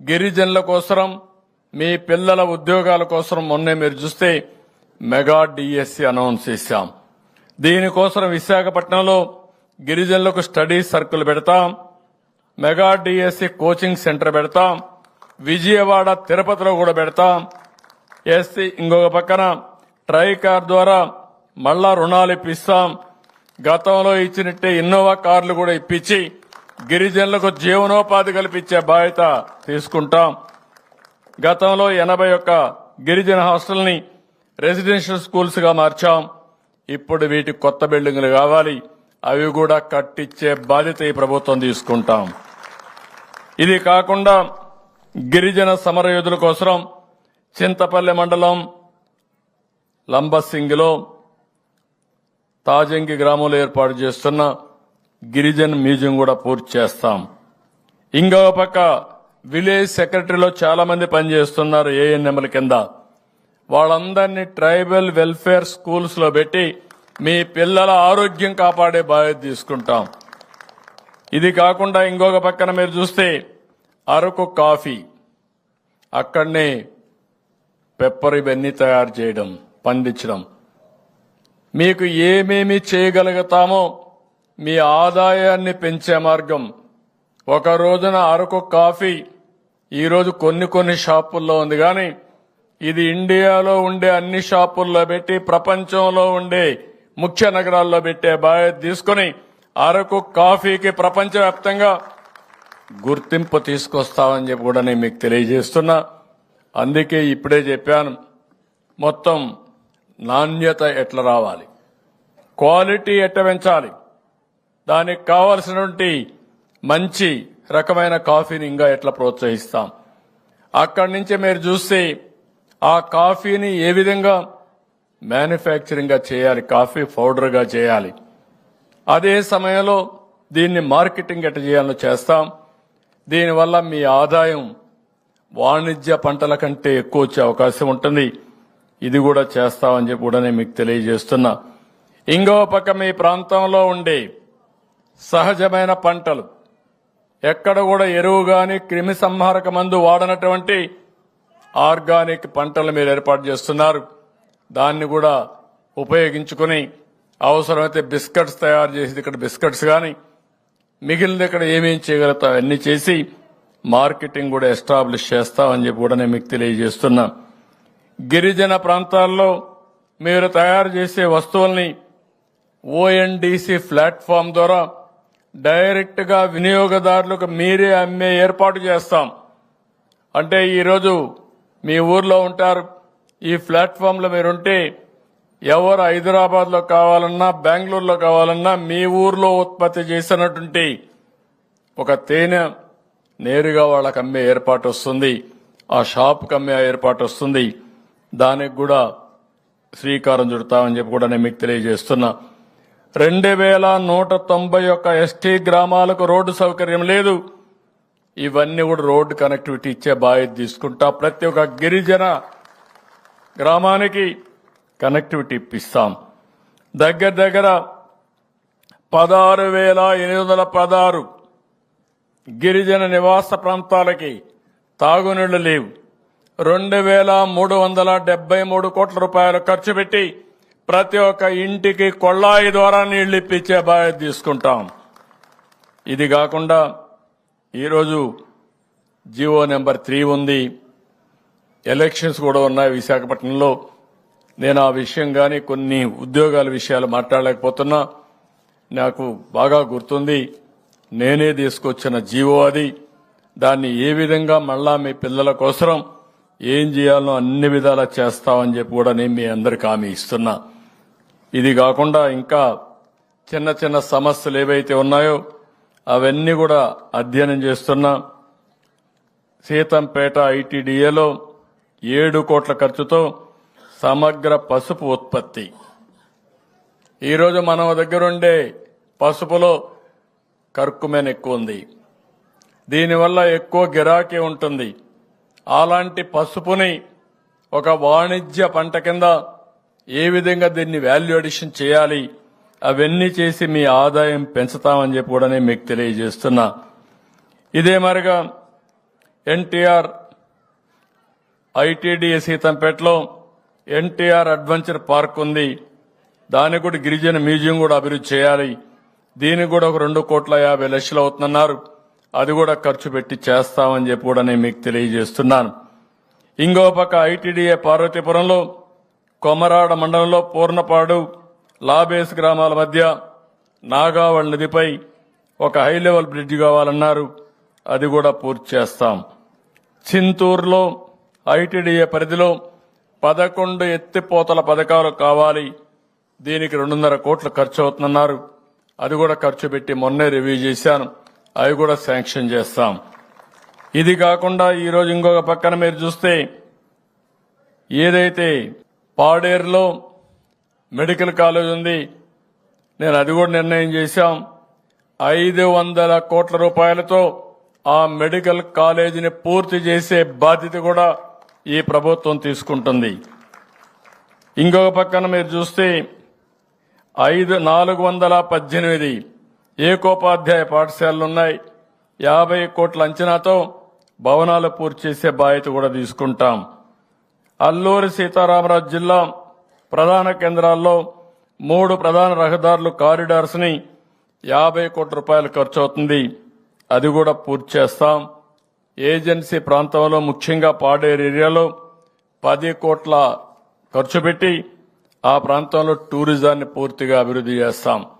గిరిజనుల కోసరం మీ పిల్లల ఉద్యోగాల కోసం మొన్నే మీరు చూస్తే మెగా డిఎస్సి అనౌన్స్ చేశాం. దీనికోసం విశాఖపట్నంలో గిరిజనులకు స్టడీ సర్కిల్ పెడతాం mega D S C coaching centre పెడతాం విజయవాడ తిరుపతిలో కూడా పెడతాం. ఎస్సీ ఇంకొక పక్కన ట్రై కార్ ద్వారా మళ్ళా రుణాలు ఇప్పిస్తాం. గతంలో ఇచ్చినట్టే ఇన్నోవా కార్లు కూడా ఇప్పించి గిరిజనులకు జీవనోపాధి కల్పించే బాధ్యత తీసుకుంటాం. గతంలో ఎనభై ఒక్క గిరిజన హాస్టల్ని రెసిడెన్షియల్ స్కూల్స్గా మార్చాం. ఇప్పుడు వీటికి కొత్త బిల్డింగ్లు కావాలి. అవి కూడా కట్టించే బాధ్యత ఈ ప్రభుత్వం తీసుకుంటాం. ఇది కాకుండా గిరిజన సమరయోధుల కోసం చింతపల్లి మండలం లంబసింగిలో తాజంగి గ్రామంలో ఏర్పాటు చేస్తున్న గిరిజన్ మ్యూజియం కూడా పూర్తి చేస్తాం. ఇంకో పక్క విలేజ్ సెక్రటరీలో చాలా మంది పనిచేస్తున్నారు ఏఎన్ఎంల కింద. వాళ్ళందరినీ ట్రైబల్ వెల్ఫేర్ స్కూల్స్లో పెట్టి మీ పిల్లల ఆరోగ్యం కాపాడే బాధ్యత తీసుకుంటాం. ఇది కాకుండా ఇంకొక పక్కన మీరు చూస్తే అరకు కాఫీ. అక్కడనే పెప్పర్ ఇవన్నీ తయారు చేయడం పండించడం. మీకు ఏమేమి చేయగలుగుతామో మీ ఆదాయాన్ని పెంచే మార్గం. ఒక రోజున అరకు కాఫీ ఈరోజు కొన్ని కొన్ని షాపుల్లో ఉంది కానీ ఇది ఇండియాలో ఉండే అన్ని షాపుల్లో పెట్టి ప్రపంచంలో ఉండే ముఖ్య నగరాల్లో పెట్టే బాధ్యత తీసుకుని అరకు కాఫీకి ప్రపంచవ్యాప్తంగా గుర్తింపు తీసుకొస్తామని చెప్పి కూడా నేను మీకు తెలియజేస్తున్నా. అందుకే ఇప్పుడే చెప్పాను మొత్తం నాణ్యత ఎట్లా రావాలి? క్వాలిటీ ఎట్ట పెంచాలి? దానికి కావలసినటువంటి మంచి రకమైన కాఫీని ఇంకా ఎట్లా ప్రోత్సహిస్తాం? అక్కడి నుంచి మీరు చూస్తే ఆ కాఫీని ఏ విధంగా మ్యానుఫ్యాక్చరింగ్గా చేయాలి కాఫీ పౌడర్గా చేయాలి. అదే సమయంలో దీన్ని మార్కెటింగ్ ఎట్లా చేయాలో చేస్తాం. దీనివల్ల మీ ఆదాయం వాణిజ్య పంటల కంటే ఎక్కువ వచ్చే అవకాశం ఉంటుంది. ఇది కూడా చేస్తామని చెప్పి కూడా నేను మీకు తెలియజేస్తున్నా. ఇంకో పక్క మీ ప్రాంతంలో ఉండే సహజమైన పంటలు. ఎక్కడ కూడా ఎరువు గాని క్రిమి సంహారక మందు వాడనటువంటి ఆర్గానిక్ పంటలు మీరు ఏర్పాటు చేస్తున్నారు. దాన్ని కూడా ఉపయోగించుకుని అవసరమైతే బిస్కెట్స్ తయారు చేసి ఇక్కడ బిస్కెట్స్ కానీ మిగిలిన ఇక్కడ ఏమేం చేయగలుగుతాం అన్ని చేసి మార్కెటింగ్ కూడా ఎస్టాబ్లిష్ చేస్తామని చెప్పి కూడా నేను మీకు తెలియజేస్తున్నా. గిరిజన ప్రాంతాల్లో మీరు తయారు చేసే వస్తువుల్ని ఓఎన్డీసీ ప్లాట్ఫామ్ ద్వారా డైరెక్ట్గా వినియోగదారులకు మీరే అమ్మే ఏర్పాటు చేస్తాం. అంటే ఈరోజు మీ ఊర్లో ఉంటారు ఈ ప్లాట్ఫామ్లో మీరుంటే ఎవరు హైదరాబాద్లో కావాలన్నా బెంగళూరులో కావాలన్నా మీ ఊర్లో ఉత్పత్తి చేసినటువంటి ఒక తేనె నేరుగా వాళ్ళకి అమ్మే ఏర్పాటు వస్తుంది. ఆ షాప్కి అమ్మే ఏర్పాటు వస్తుంది. దానికి కూడా శ్రీకారం చుడతామని చెప్పి కూడా నేను మీకు తెలియజేస్తున్నా. రెండు వేల నూట తొంభై ఒక్క ఎస్టీ గ్రామాలకు రోడ్డు సౌకర్యం లేదు. ఇవన్నీ కూడా రోడ్డు కనెక్టివిటీ ఇచ్చే బాధ్యత తీసుకుంటా ప్రతి ఒక్క గిరిజన గ్రామానికి కనెక్టివిటీ ఇప్పిస్తాం. దగ్గర దగ్గర పదహారు వేల ఎనిమిది వందల పదహారు గిరిజన నివాస ప్రాంతాలకి తాగునీళ్ళు లేవు. రెండు వేల మూడు వందల డెబ్బై మూడు కోట్ల రూపాయలు ఖర్చు పెట్టి ప్రతి ఒక్క ఇంటికి కొళ్ళాయి ద్వారా నీళ్ళు ఇప్పించే బాధ్యత తీసుకుంటాం. ఇది కాకుండా ఈరోజు జీవో నెంబర్ త్రీ ఉంది. ఎలక్షన్స్ కూడా ఉన్నాయి విశాఖపట్నంలో. నేను ఆ విషయం కానీ కొన్ని ఉద్యోగాల విషయాలు మాట్లాడలేకపోతున్నా. నాకు బాగా గుర్తుంది. నేనే తీసుకొచ్చిన జీవో అది. దాన్ని ఏ విధంగా మళ్ళా మీ పిల్లల కోసం ఏం చేయాలో అన్ని విధాలా చేస్తామని చెప్పి కూడా నేను మీ అందరికి హామీ ఇస్తున్నా. ఇది కాకుండా ఇంకా చిన్న చిన్న సమస్యలు ఏవైతే ఉన్నాయో అవన్నీ కూడా అధ్యయనం చేస్తున్నా. సీతంపేట ఐటీడీఏలో ఏడు కోట్ల ఖర్చుతో సమగ్ర పసుపు ఉత్పత్తి. ఈరోజు మన దగ్గరుండే పసుపులో కర్కుమెన్ ఎక్కువ ఉంది. దీనివల్ల ఎక్కువ గిరాకీ ఉంటుంది. అలాంటి పసుపుని ఒక వాణిజ్య పంట కింద ఏ విధంగా దీన్ని వాల్యూ అడిషన్ చేయాలి అవన్నీ చేసి మీ ఆదాయం పెంచుతామని చెప్పి కూడా నేను మీకు తెలియజేస్తున్నా. ఇదే మరిగా NTR I T D A సీతంపేటలో NTR adventure park ఉంది. దానికి కూడా గిరిజన మ్యూజియం కూడా అభివృద్ధి చేయాలి. దీనికి కూడా ఒక రెండు కోట్ల యాభై లక్షలు అవుతున్నారు అది కూడా ఖర్చు పెట్టి చేస్తామని చెప్పి కూడా నేను మీకు తెలియజేస్తున్నాను. ఇంకో పక్క ఐటీడీఏ పార్వతీపురంలో కొమరాడ మండలంలో పూర్ణపాడు లాబేస్ గ్రామాల మధ్య నాగావళ్ నదిపై ఒక హై లెవెల్ బ్రిడ్జ్ కావాలన్నారు. అది కూడా పూర్తి చేస్తాం. చింతూరులో ఐటీడీఏ పరిధిలో పదకొండు ఎత్తిపోతల పథకాలు కావాలి. దీనికి రెండున్నర కోట్లు ఖర్చు అవుతుందన్నారు. అది కూడా ఖర్చు పెట్టి మొన్నే రివ్యూ చేశాను. అవి కూడా శాంక్షన్ చేస్తాం. ఇది కాకుండా ఈరోజు ఇంకొక పక్కన మీరు చూస్తే ఏదైతే పాడేరులో మెడికల్ కాలేజ్ ఉంది. నేను అది కూడా నిర్ణయం చేశాం. ఐదు వందల కోట్ల రూపాయలతో ఆ మెడికల్ కాలేజీని పూర్తి చేసే బాధ్యత కూడా ఈ ప్రభుత్వం తీసుకుంటుంది. ఇంకొక పక్కన మీరు చూస్తే ఐదు నాలుగు వందల పద్దెనిమిది ఏకోపాధ్యాయ పాఠశాలలు ఉన్నాయి. యాభై కోట్ల అంచనాతో భవనాలు పూర్తి చేసే బాధ్యత కూడా తీసుకుంటాం. అల్లూరి సీతారామరాజు జిల్లా ప్రధాన కేంద్రాల్లో మూడు ప్రధాన రహదారులు కారిడార్స్ని యాభై కోట్ల రూపాయలు ఖర్చు అవుతుంది అది కూడా పూర్తి చేస్తాం. ఏజెన్సీ ప్రాంతంలో ముఖ్యంగా పాడేరు ఏరియాలో పది కోట్ల ఖర్చు పెట్టి ఆ ప్రాంతంలో టూరిజాన్ని పూర్తిగా అభివృద్ధి చేస్తాం.